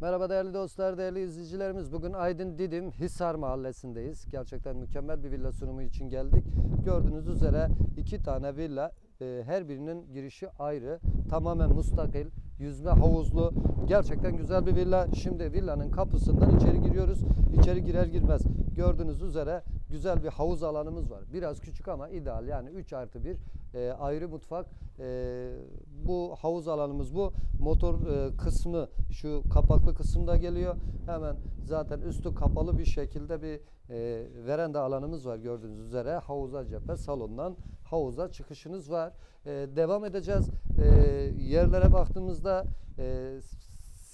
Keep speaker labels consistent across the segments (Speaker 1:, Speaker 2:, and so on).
Speaker 1: Merhaba değerli dostlar, değerli izleyicilerimiz. Bugün Aydın Didim Hisar Mahallesi'ndeyiz. Gerçekten mükemmel bir villa sunumu için geldik. Gördüğünüz üzere iki tane villa, e, her birinin girişi ayrı. Tamamen mustakil, yüzme havuzlu. Gerçekten güzel bir villa. Şimdi villanın kapısından içeri giriyoruz. İçeri girer girmez gördüğünüz üzere güzel bir havuz alanımız var. Biraz küçük ama ideal. Yani 3 artı 1 e, ayrı mutfak. E, bu havuz alanımız bu. Motor e, kısmı şu kapaklı kısımda geliyor. Hemen zaten üstü kapalı bir şekilde bir e, veranda alanımız var gördüğünüz üzere. Havuza cephe salondan havuza çıkışınız var. E, devam edeceğiz. E, yerlere baktığımızda e,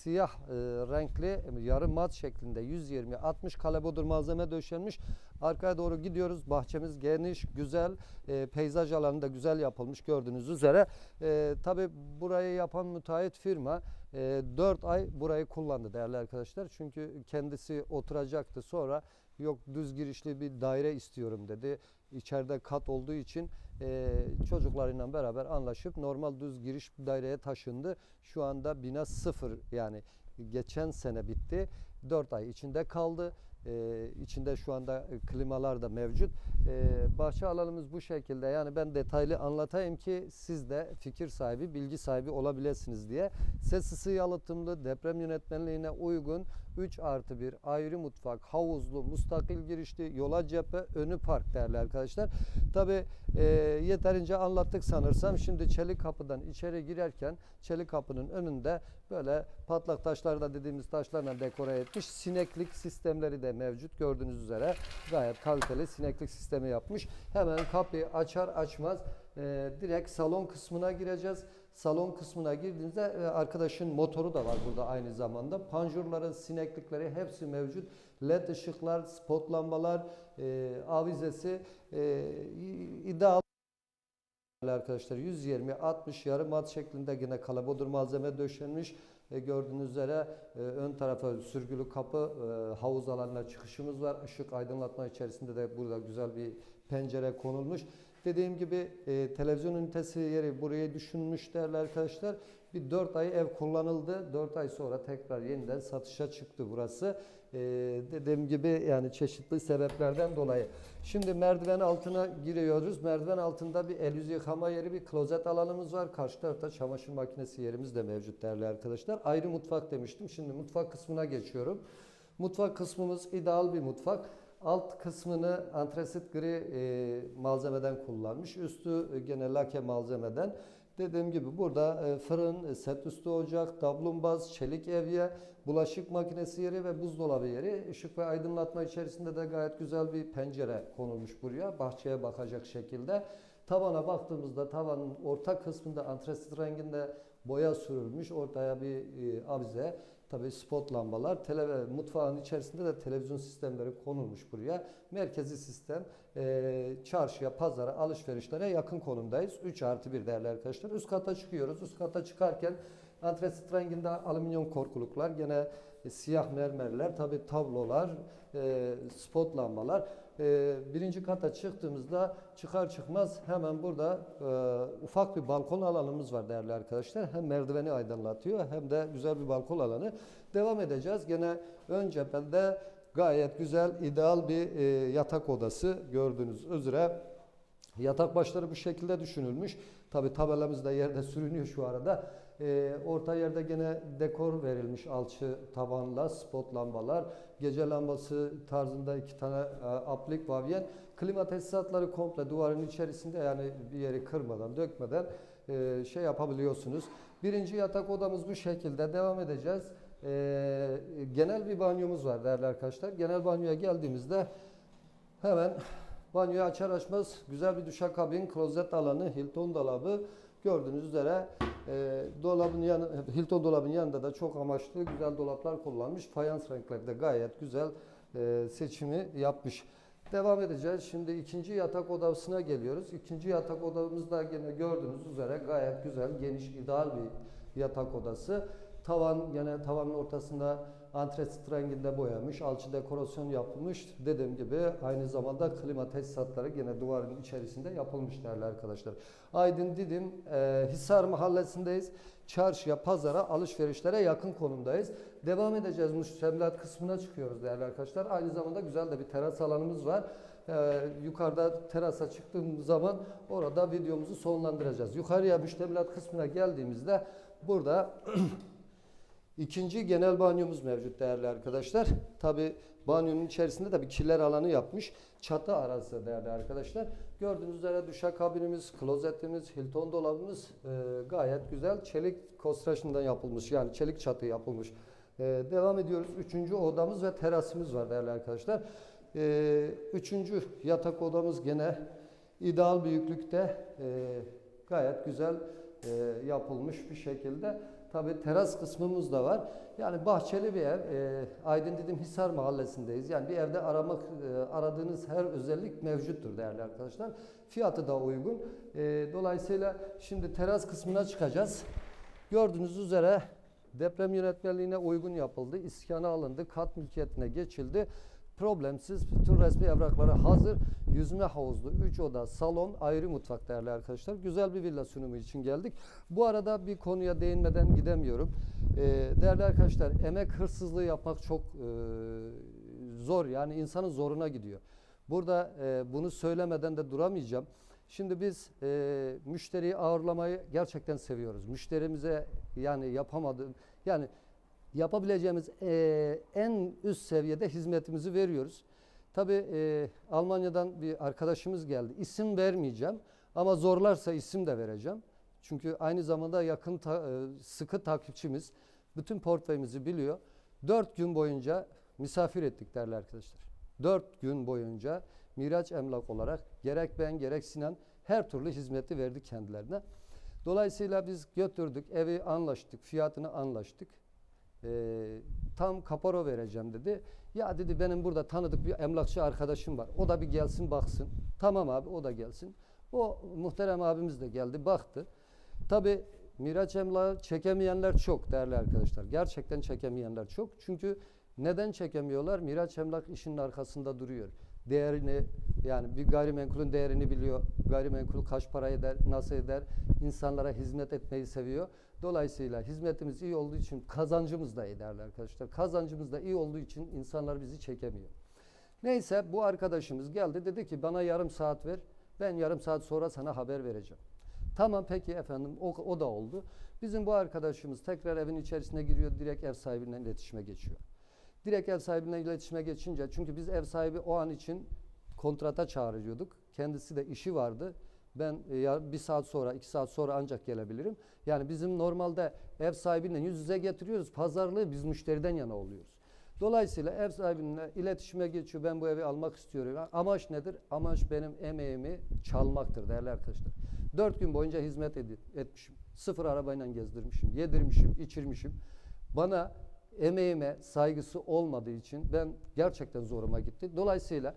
Speaker 1: siyah e, renkli yarı mat şeklinde 120-60 kalebodur malzeme döşenmiş. Arkaya doğru gidiyoruz. Bahçemiz geniş, güzel. E, peyzaj alanı da güzel yapılmış gördüğünüz üzere. E, Tabi burayı yapan müteahhit firma e, 4 ay burayı kullandı değerli arkadaşlar. Çünkü kendisi oturacaktı sonra yok düz girişli bir daire istiyorum dedi. İçeride kat olduğu için e, çocuklarıyla beraber anlaşıp normal düz giriş daireye taşındı. Şu anda bina sıfır yani geçen sene bitti. 4 ay içinde kaldı. Ee, içinde şu anda klimalar da mevcut. Ee, bahçe alanımız bu şekilde. Yani ben detaylı anlatayım ki siz de fikir sahibi, bilgi sahibi olabilirsiniz diye. Ses ısı yalıtımlı, deprem yönetmenliğine uygun 3 artı 1 ayrı mutfak, havuzlu, mustakil girişli, yola cephe, önü park değerli arkadaşlar. Tabi e, yeterince anlattık sanırsam. Şimdi çelik kapıdan içeri girerken çelik kapının önünde böyle patlak taşlarda dediğimiz taşlarla dekore etmiş. Sineklik sistemleri de mevcut gördüğünüz üzere. Gayet kaliteli sineklik sistemi yapmış. Hemen kapıyı açar açmaz e, direkt salon kısmına gireceğiz. Salon kısmına girdiğinizde e, arkadaşın motoru da var burada aynı zamanda. Panjurları, sineklikleri hepsi mevcut. LED ışıklar, spot lambalar, e, avizesi e, ideal arkadaşlar 120 60 yarım mat şeklinde yine kalabodur malzeme döşenmiş. Gördüğünüz üzere e, ön tarafa sürgülü kapı e, havuz alanına çıkışımız var. Işık aydınlatma içerisinde de burada güzel bir pencere konulmuş. Dediğim gibi e, televizyon ünitesi yeri buraya düşünmüş değerli arkadaşlar. Bir 4 ay ev kullanıldı. 4 ay sonra tekrar yeniden satışa çıktı burası. E, dediğim gibi yani çeşitli sebeplerden dolayı. Şimdi merdiven altına giriyoruz. Merdiven altında bir el yüz yıkama yeri, bir klozet alanımız var. Karşı tarafta çamaşır makinesi yerimiz de mevcut değerli arkadaşlar. Ayrı mutfak demiştim. Şimdi mutfak kısmına geçiyorum. Mutfak kısmımız ideal bir mutfak. Alt kısmını antresit gri e, malzemeden kullanmış. Üstü e, gene lake malzemeden. Dediğim gibi burada e, fırın, e, set üstü ocak, dablumbaz, çelik evye, bulaşık makinesi yeri ve buzdolabı yeri. Işık ve aydınlatma içerisinde de gayet güzel bir pencere konulmuş buraya. Bahçeye bakacak şekilde. Tavana baktığımızda tavanın orta kısmında antresit renginde boya sürülmüş. Ortaya bir e, avize, tabi spot lambalar, tele, mutfağın içerisinde de televizyon sistemleri konulmuş buraya. Merkezi sistem e, çarşıya, pazara, alışverişlere yakın konumdayız. 3 artı 1 değerli arkadaşlar. Üst kata çıkıyoruz. Üst kata çıkarken antresit renginde alüminyum korkuluklar, gene e, siyah mermerler, tabi tablolar, e, spot lambalar. E, birinci kata çıktığımızda çıkar çıkmaz hemen burada e, ufak bir balkon alanımız var değerli arkadaşlar. Hem merdiveni aydınlatıyor hem de güzel bir balkon alanı. Devam edeceğiz. Gene ön cephede gayet güzel, ideal bir e, yatak odası gördüğünüz üzere. Yatak başları bu şekilde düşünülmüş. Tabi tabelamız da yerde sürünüyor şu arada. Ee, orta yerde gene dekor verilmiş alçı tavanla spot lambalar. Gece lambası tarzında iki tane e, aplik vavyen. Klima tesisatları komple duvarın içerisinde yani bir yeri kırmadan dökmeden e, şey yapabiliyorsunuz. Birinci yatak odamız bu şekilde devam edeceğiz. Ee, genel bir banyomuz var değerli arkadaşlar. Genel banyoya geldiğimizde hemen Banyoyu açar açmaz güzel bir duşakabin, klozet alanı, Hilton dolabı gördüğünüz üzere e, dolabın yanı, Hilton dolabın yanında da çok amaçlı güzel dolaplar kullanmış. Fayans renklerde gayet güzel e, seçimi yapmış. Devam edeceğiz. Şimdi ikinci yatak odasına geliyoruz. İkinci yatak odamızda gene gördüğünüz üzere gayet güzel, geniş, ideal bir yatak odası. Tavan yine tavanın ortasında antresit renginde boyamış. Alçı dekorasyon yapılmış. Dediğim gibi aynı zamanda klima tesisatları yine duvarın içerisinde yapılmış değerli arkadaşlar. Aydın Didim e, Hisar mahallesindeyiz. Çarşıya, pazara, alışverişlere yakın konumdayız. Devam edeceğiz. Müştemilat kısmına çıkıyoruz değerli arkadaşlar. Aynı zamanda güzel de bir teras alanımız var. Ee, yukarıda terasa çıktığımız zaman orada videomuzu sonlandıracağız. Yukarıya müştemilat kısmına geldiğimizde burada ikinci genel banyomuz mevcut değerli arkadaşlar. Tabi banyonun içerisinde de bir kiler alanı yapmış. Çatı arası değerli arkadaşlar. Gördüğünüz üzere duşakabinimiz, klozetimiz, Hilton dolabımız e, gayet güzel. Çelik konstrasyondan yapılmış yani çelik çatı yapılmış. E, devam ediyoruz. Üçüncü odamız ve terasımız var değerli arkadaşlar. E, üçüncü yatak odamız gene ideal büyüklükte e, gayet güzel e, yapılmış bir şekilde. Tabi teras kısmımız da var. Yani bahçeli bir ev. E, Aydın Didim Hisar mahallesindeyiz. Yani bir evde aramak e, aradığınız her özellik mevcuttur değerli arkadaşlar. Fiyatı da uygun. E, dolayısıyla şimdi teras kısmına çıkacağız. Gördüğünüz üzere deprem yönetmeliğine uygun yapıldı. İskana alındı. Kat mülkiyetine geçildi. Problemsiz bütün resmi evrakları hazır. Yüzme havuzlu, 3 oda, salon, ayrı mutfak değerli arkadaşlar. Güzel bir villa sunumu için geldik. Bu arada bir konuya değinmeden gidemiyorum. Ee, değerli arkadaşlar emek hırsızlığı yapmak çok e, zor. Yani insanın zoruna gidiyor. Burada e, bunu söylemeden de duramayacağım. Şimdi biz e, müşteriyi ağırlamayı gerçekten seviyoruz. Müşterimize yani yapamadığım yani yapabileceğimiz e, en üst seviyede hizmetimizi veriyoruz. Tabii e, Almanya'dan bir arkadaşımız geldi. İsim vermeyeceğim ama zorlarsa isim de vereceğim. Çünkü aynı zamanda yakın e, sıkı takipçimiz. Bütün portföyümüzü biliyor. Dört gün boyunca misafir ettik değerli arkadaşlar. Dört gün boyunca Miraç Emlak olarak gerek ben gerek Sinan her türlü hizmeti verdik kendilerine. Dolayısıyla biz götürdük, evi anlaştık, fiyatını anlaştık. Ee, tam kapora vereceğim dedi. Ya dedi benim burada tanıdık bir emlakçı arkadaşım var. O da bir gelsin baksın. Tamam abi o da gelsin. O muhterem abimiz de geldi baktı. Tabi Miraç Emlak'ı çekemeyenler çok değerli arkadaşlar. Gerçekten çekemeyenler çok. Çünkü neden çekemiyorlar? Miraç Emlak işinin arkasında duruyor. Değerini yani bir gayrimenkulün değerini biliyor. Gayrimenkul kaç para eder, nasıl eder? İnsanlara hizmet etmeyi seviyor. Dolayısıyla hizmetimiz iyi olduğu için kazancımız da iyi değerli arkadaşlar. Kazancımız da iyi olduğu için insanlar bizi çekemiyor. Neyse bu arkadaşımız geldi dedi ki bana yarım saat ver. Ben yarım saat sonra sana haber vereceğim. Tamam peki efendim o, o da oldu. Bizim bu arkadaşımız tekrar evin içerisine giriyor direkt ev sahibiyle iletişime geçiyor. Direkt ev sahibiyle iletişime geçince çünkü biz ev sahibi o an için kontrata çağırıyorduk. Kendisi de işi vardı. Ben e, ya bir saat sonra, iki saat sonra ancak gelebilirim. Yani bizim normalde ev sahibiyle yüz yüze getiriyoruz. Pazarlığı biz müşteriden yana oluyoruz. Dolayısıyla ev sahibinle iletişime geçiyor. Ben bu evi almak istiyorum. Amaç nedir? Amaç benim emeğimi çalmaktır değerli arkadaşlar. Dört gün boyunca hizmet etmişim. Sıfır arabayla gezdirmişim, yedirmişim, içirmişim. Bana emeğime saygısı olmadığı için ben gerçekten zoruma gitti. Dolayısıyla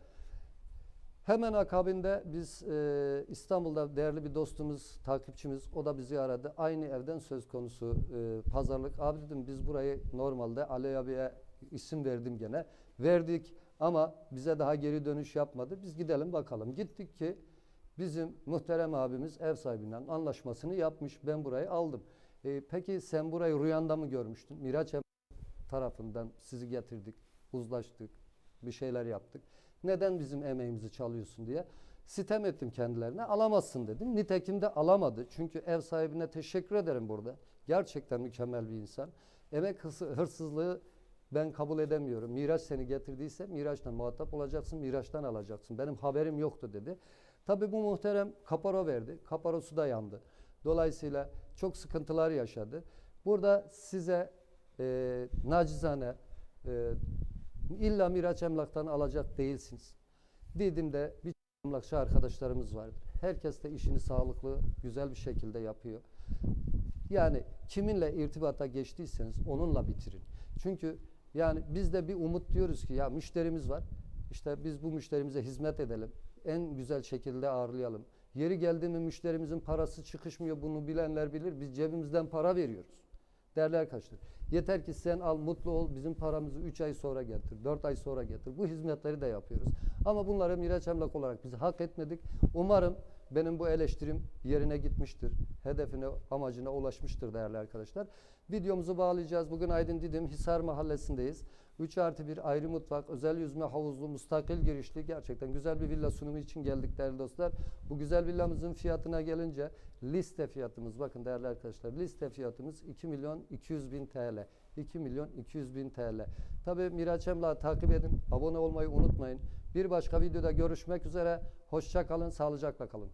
Speaker 1: Hemen akabinde biz e, İstanbul'da değerli bir dostumuz, takipçimiz, o da bizi aradı. Aynı evden söz konusu e, pazarlık. Abi dedim biz burayı normalde Ali abiye isim verdim gene. Verdik ama bize daha geri dönüş yapmadı. Biz gidelim bakalım. Gittik ki bizim muhterem abimiz ev sahibinden anlaşmasını yapmış. Ben burayı aldım. E, peki sen burayı rüyanda mı görmüştün? Miraç tarafından sizi getirdik, uzlaştık, bir şeyler yaptık. Neden bizim emeğimizi çalıyorsun diye sitem ettim kendilerine. Alamazsın dedim. Nitekim de alamadı. Çünkü ev sahibine teşekkür ederim burada. Gerçekten mükemmel bir insan. Emek hırsı- hırsızlığı ben kabul edemiyorum. Miraç seni getirdiyse Miraç'tan muhatap olacaksın, Miraç'tan alacaksın. Benim haberim yoktu dedi. Tabii bu muhterem kaparo verdi. Kaparosu da yandı. Dolayısıyla çok sıkıntılar yaşadı. Burada size e, nacizane e, illa Miraç Emlak'tan alacak değilsiniz. Didim'de bir emlakçı arkadaşlarımız vardır. Herkes de işini sağlıklı, güzel bir şekilde yapıyor. Yani kiminle irtibata geçtiyseniz onunla bitirin. Çünkü yani biz de bir umut diyoruz ki ya müşterimiz var. İşte biz bu müşterimize hizmet edelim. En güzel şekilde ağırlayalım. Yeri geldi mi müşterimizin parası çıkışmıyor bunu bilenler bilir. Biz cebimizden para veriyoruz. Değerli arkadaşlar, yeter ki sen al mutlu ol, bizim paramızı 3 ay sonra getir, 4 ay sonra getir. Bu hizmetleri de yapıyoruz. Ama bunları Miraç Emlak olarak biz hak etmedik. Umarım benim bu eleştirim yerine gitmiştir. Hedefine, amacına ulaşmıştır değerli arkadaşlar. Videomuzu bağlayacağız. Bugün Aydın Didim Hisar Mahallesi'ndeyiz. 3 artı 1 ayrı mutfak, özel yüzme havuzlu, müstakil girişli gerçekten güzel bir villa sunumu için geldik değerli dostlar. Bu güzel villamızın fiyatına gelince liste fiyatımız bakın değerli arkadaşlar liste fiyatımız 2 milyon 200 bin TL. 2 milyon 200 bin TL. Tabi Miraç Emlak'ı takip edin. Abone olmayı unutmayın. Bir başka videoda görüşmek üzere. Hoşça kalın, sağlıcakla kalın.